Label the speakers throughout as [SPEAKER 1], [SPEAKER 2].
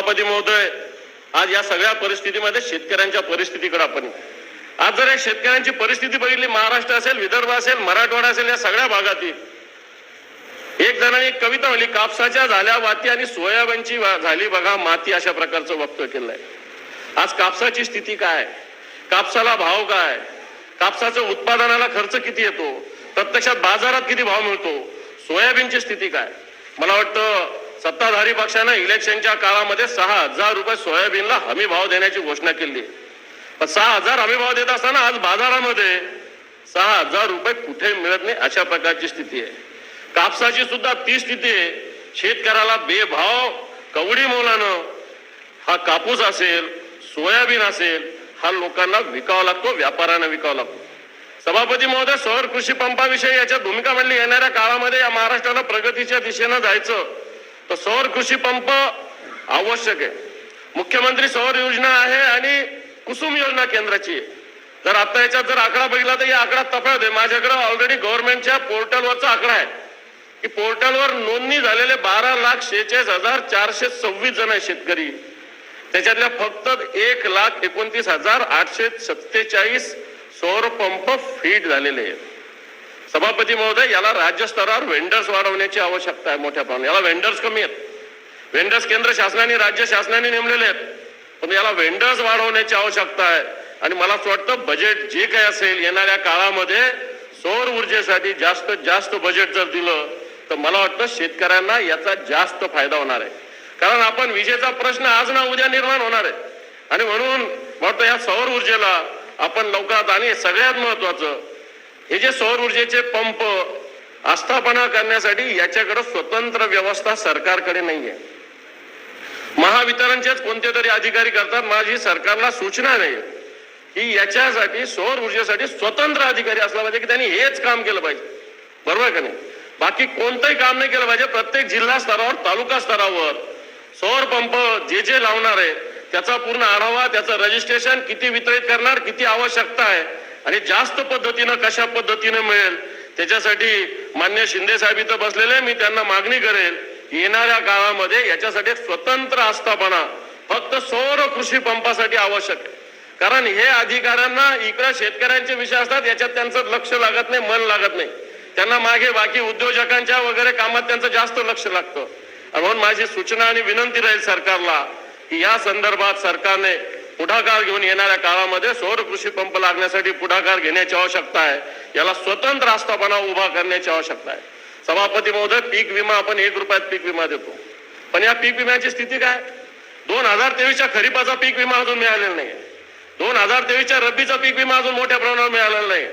[SPEAKER 1] सभापती महोदय आज या सगळ्या परिस्थितीमध्ये शेतकऱ्यांच्या परिस्थितीकडे आपण आज जर या शेतकऱ्यांची परिस्थिती बघितली महाराष्ट्र असेल विदर्भ असेल मराठवाडा असेल या सगळ्या भागातील एक जणांनी एक कविता म्हणली कापसाच्या झाल्या वाती आणि सोयाबीनची झाली बघा माती अशा प्रकारचं वक्तव्य केलंय. आज कापसाची स्थिती काय? कापसाला भाव काय? कापसाचं उत्पादनाला खर्च किती येतो? प्रत्यक्षात बाजारात किती भाव मिळतो? सोयाबीनची स्थिती काय? मला वाटतं सत्ताधारी पक्षानं इलेक्शनच्या काळामध्ये सहा हजार रुपये सोयाबीनला हमी भाव देण्याची घोषणा केली. पण सहा हजार हमी भाव देत असताना आज बाजारामध्ये सहा हजार रुपये कुठे मिळत नाही अशा प्रकारची स्थिती आहे. कापसाची सुद्धा ती स्थिती आहे. शेतकऱ्याला बेभाव कवडी मोलानं हा कापूस असेल सोयाबीन असेल हा लोकांना विकावा लागतो व्यापाऱ्यांना विकावा लागतो. सभापती महोदय सौर कृषी पंपाविषयी याच्या भूमिका म्हणली येणाऱ्या काळामध्ये या महाराष्ट्राला प्रगतीच्या दिशेनं जायचं तर सौर कृषी पंप आवश्यक आहे. मुख्यमंत्री सौर योजना आहे आणि कुसुम योजना केंद्राची आहे. जर आता याच्यात जर आकडा बघितला तर या आकडा तफावत आहे. माझ्याकडे ऑलरेडी गव्हर्नमेंटच्या पोर्टलवरचा आकडा आहे. की पोर्टलवर नोंदणी झालेले बारा लाख शेहेचाळीस हजार चारशे सव्वीस जण आहे शेतकरी. त्याच्यातल्या फक्त एक लाख एकोणतीस हजार आठशे सत्तेचाळीस सौर पंप फीट झालेले आहेत. सभापती महोदय याला राज्य स्तरावर वेंडर्स वाढवण्याची आवश्यकता आहे मोठ्या प्रमाणात. याला वेंडर्स कमी आहेत. वेंडर्स केंद्र शासनाने राज्य शासनाने नेमलेले आहेत. पण याला वेंडर्स वाढवण्याची आवश्यकता आहे. आणि मला असं वाटतं बजेट जे काही असेल येणाऱ्या काळामध्ये सौर ऊर्जेसाठी जास्त जास्त बजेट जर दिलं तर मला वाटतं शेतकऱ्यांना याचा जास्त फायदा होणार आहे. कारण आपण विजेचा प्रश्न आज ना उद्या निर्माण होणार आहे. आणि म्हणून वाटतं या सौर ऊर्जेला आपण लवकरात आणि सगळ्यात महत्वाचं हे जे सौर ऊर्जेचे पंप आस्थापना करण्यासाठी याच्याकडे स्वतंत्र व्यवस्था सरकारकडे नाहीये. महावितरणचेच कोणते तरी अधिकारी करतात माझी सरकारला सूचना नाही. की याच्यासाठी सौर ऊर्जेसाठी स्वतंत्र अधिकारी असला पाहिजे की त्यांनी हेच काम केलं पाहिजे. बरोबर का नाही? बाकी कोणतंही काम नाही केलं पाहिजे प्रत्येक जिल्हा स्तरावर तालुका स्तरावर. सौर पंप जे जे लावणार आहे त्याचा पूर्ण आढावा त्याचं रजिस्ट्रेशन किती वितरित करणार किती आवश्यकता आहे आणि जास्त पद्धतीनं कशा पद्धतीने मिळेल त्याच्यासाठी मान्य शिंदे साहेब इथं बसलेले मी त्यांना मागणी करेल येणाऱ्या काळामध्ये याच्यासाठी स्वतंत्र आस्थापना फक्त सौर कृषी पंपासाठी आवश्यक आहे. कारण हे अधिकाऱ्यांना इकडे शेतकऱ्यांचे विषय असतात याच्यात त्यांचं लक्ष लागत नाही मन लागत नाही. त्यांना मागे बाकी उद्योजकांच्या वगैरे कामात त्यांचं जास्त लक्ष लागतं. म्हणून माझी सूचना आणि विनंती राहील सरकारला की या संदर्भात सरकारने पुढाकार घेऊन येणाऱ्या काळामध्ये सौर कृषी पंप लागण्यासाठी पुढाकार घेण्याची आवश्यकता आहे. याला स्वतंत्र आस्थापना उभा करण्याची आवश्यकता आहे. सभापती महोदय पीक विमा आपण एक रुपयात पीक विमा देतो. पण या पीक विम्याची स्थिती काय? दोन हजार तेवीसच्या खरीपाचा पीक विमा अजून मिळालेला नाही दोन हजार तेवीसच्या रब्बीचा पीक विमा अजून मोठ्या प्रमाणावर मिळालेला नाही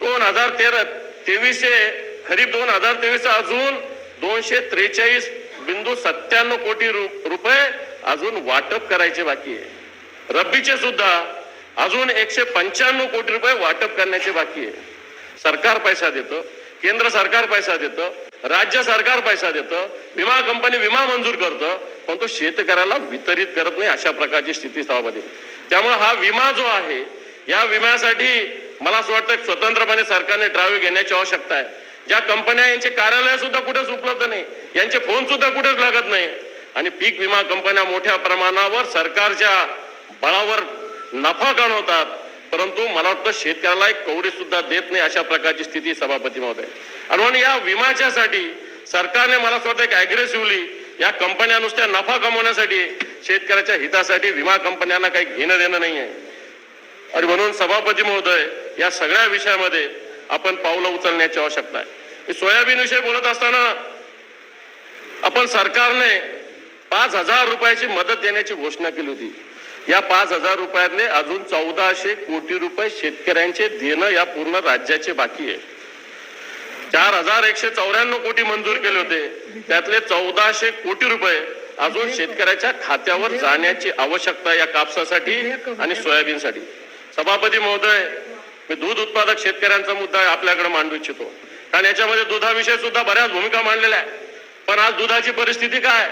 [SPEAKER 1] दोन हजार तेरा तेवीसचे खरीप दोन हजार तेवीसचा अजून दोनशे त्रेचाळीस बिंदू सत्त्याण्णव कोटी रु- रुपये अजून वाटप करायचे बाकी आहे. रब्बीचे सुद्धा अजून एकशे पंच्याण्णव कोटी रुपये वाटप करण्याचे बाकी आहे. सरकार पैसा देतं केंद्र सरकार पैसा देतं राज्य सरकार पैसा देतं विमा कंपनी विमा मंजूर करतं पण तो शेतकऱ्याला वितरित करत नाही अशा प्रकारची स्थिती सभापती त्यामुळे हा विमा जो आहे या विम्यासाठी मला असं वाटतं की स्वतंत्रपणे सरकारने ड्राईव्ह घेण्याची आवश्यकता आहे. ज्या कंपन्या यांचे कार्यालय सुद्धा कुठेच उपलब्ध नाही. यांचे फोन सुद्धा कुठेच लागत नाही. आणि पीक विमा कंपन्या मोठ्या प्रमाणावर सरकारच्या बळावर नफा कमवतात परंतु मला वाटतं शेतकऱ्याला एक कवडी सुद्धा देत नाही अशा प्रकारची स्थिती सभापती महोदय. आणि म्हणून या विमाच्यासाठी सरकारने मला असं वाटतं की अग्रेसिव्हली या कंपन्या नुसत्या नफा कमवण्यासाठी शेतकऱ्याच्या हितासाठी विमा कंपन्यांना काही घेणं देणं नाही आहे आणि म्हणून सभापती महोदय या सगळ्या विषयामध्ये आपण पावलं उचलण्याची आवश्यकता आहे. सोयाबीन विषयी बोलत असताना आपण सरकारने पाच हजार रुपयाची मदत देण्याची घोषणा केली होती. या पाच हजार रुपयातले अजून चौदाशे कोटी रुपये शेतकऱ्यांचे देणं या पूर्ण राज्याचे बाकी आहे. चार हजार एकशे चौऱ्याण्णव कोटी मंजूर केले होते. त्यातले चौदाशे कोटी रुपये अजून शेतकऱ्याच्या खात्यावर जाण्याची आवश्यकता या कापसासाठी आणि सोयाबीनसाठी. सभापती महोदय मी दूध उत्पादक शेतकऱ्यांचा मुद्दा आपल्याकडे मांडू इच्छितो. कारण याच्यामध्ये दुधाविषयी सुद्धा बऱ्याच भूमिका मांडलेल्या आहे पण आज दुधाची परिस्थिती काय?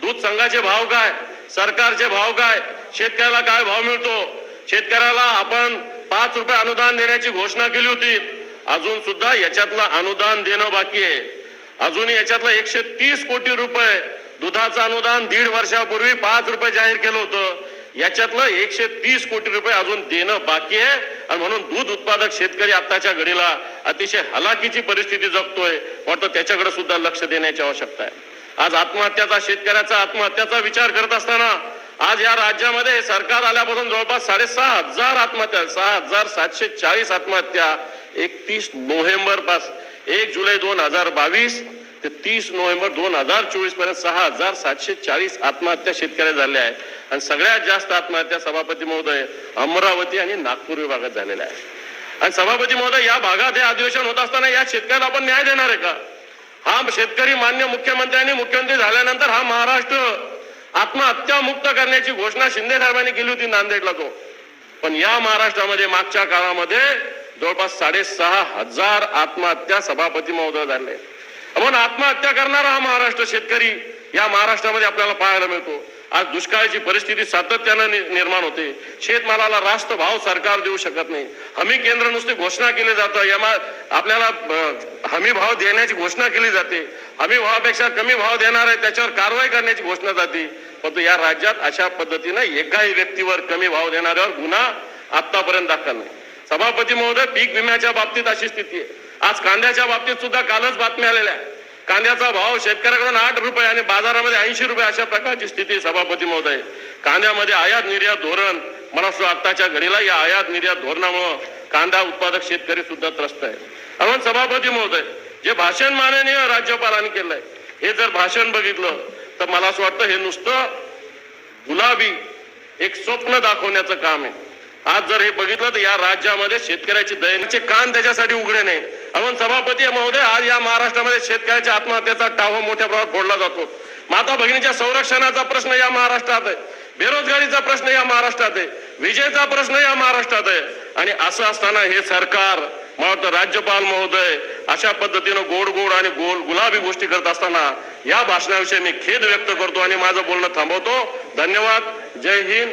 [SPEAKER 1] दूध संघाचे भाव काय? सरकारचे भाव काय? शेतकऱ्याला काय भाव मिळतो? शेतकऱ्याला आपण पाच रुपये अनुदान देण्याची घोषणा केली होती. अजून सुद्धा याच्यातलं अनुदान देणं बाकी आहे. अजूनही याच्यातलं एकशे तीस कोटी रुपये दुधाचं अनुदान दीड वर्षापूर्वी पाच रुपये जाहीर केलं होतं. याच्यातलं एकशे तीस कोटी रुपये अजून देणं बाकी आहे. आणि म्हणून दूध उत्पादक शेतकरी आताच्या घडीला अतिशय हलाखीची परिस्थिती जगतोय वाटतं त्याच्याकडे सुद्धा लक्ष देण्याची आवश्यकता आहे. आज आत्महत्याचा शेतकऱ्याचा आत्महत्याचा विचार करत असताना आज या राज्यामध्ये सरकार आल्यापासून जवळपास साडेसहा हजार आत्महत्या सहा हजार सातशे चाळीस आत्महत्या एकतीस नोव्हेंबर पास एक जुलै दोन हजार बावीस ते तीस नोव्हेंबर दोन हजार चोवीसपर्यंत सहा हजार सातशे चाळीस आत्महत्या शेतकऱ्या झाल्या आहेत. आणि सगळ्यात जास्त आत्महत्या सभापती महोदय अमरावती आणि नागपूर विभागात झालेल्या आहेत. आणि सभापती महोदय या भागात हे अधिवेशन होत असताना या शेतकऱ्याला आपण न्याय देणार आहे का? हा शेतकरी मान्य मुख्यमंत्र्यांनी मुख्यमंत्री झाल्यानंतर हा महाराष्ट्र आत्महत्या मुक्त करण्याची घोषणा शिंदे साहेबांनी केली होती नांदेडला तो. पण या महाराष्ट्रामध्ये मागच्या काळामध्ये जवळपास साडेसहा हजार आत्महत्या सभापती महोदय झाले. म्हणून आत्महत्या करणारा हा महाराष्ट्र शेतकरी या महाराष्ट्रामध्ये आपल्याला पाहायला मिळतो. आज दुष्काळाची परिस्थिती सातत्यानं निर्माण होते. शेतमालाला रास्त भाव सरकार देऊ शकत नाही. हमी केंद्र नुसती घोषणा केली जातं यामा आपल्याला हमी भाव देण्याची घोषणा केली जाते. हमी भावापेक्षा कमी भाव देणार आहे त्याच्यावर कारवाई करण्याची घोषणा जाते. परंतु या राज्यात अशा पद्धतीनं एकाही व्यक्तीवर कमी भाव देणाऱ्यावर गुन्हा आतापर्यंत दाखल नाही. सभापती महोदय पीक विम्याच्या बाबतीत अशी स्थिती आहे. आज कांद्याच्या बाबतीत सुद्धा कालच बातम्या आलेल्या आहे कांद्याचा भाव शेतकऱ्याकडून आठ रुपये आणि बाजारामध्ये ऐंशी रुपये अशा प्रकारची स्थिती सभापती महोदय. कांद्यामध्ये आयात निर्यात धोरण. मला वाटतं आत्ताच्या घडीला या आयात निर्यात धोरणामुळं कांदा उत्पादक शेतकरी सुद्धा त्रस्त आहे म्हणून सभापती महोदय जे भाषण माननीय राज्यपालांनी केलंय हे जर भाषण बघितलं तर मला असं वाटतं हे नुसतं गुलाबी एक स्वप्न दाखवण्याचं काम आहे. आज जर हे बघितलं तर या राज्यामध्ये शेतकऱ्याची दयनीचे कान त्याच्यासाठी उघडे नाही. आपण सभापती महोदय आज या महाराष्ट्रामध्ये शेतकऱ्याच्या आत्महत्येचा टावा मोठ्या प्रमाणात फोडला जातो. माता भगिनीच्या संरक्षणाचा प्रश्न या महाराष्ट्रात आहे. बेरोजगारीचा प्रश्न या महाराष्ट्रात आहे. विजेचा प्रश्न या महाराष्ट्रात आहे. आणि असं असताना हे सरकार मला वाटतं राज्यपाल महोदय अशा पद्धतीनं गोड गोड आणि गोल गुलाबी गोष्टी करत असताना या भाषणाविषयी मी खेद व्यक्त करतो आणि माझं बोलणं थांबवतो. धन्यवाद. जय हिंद.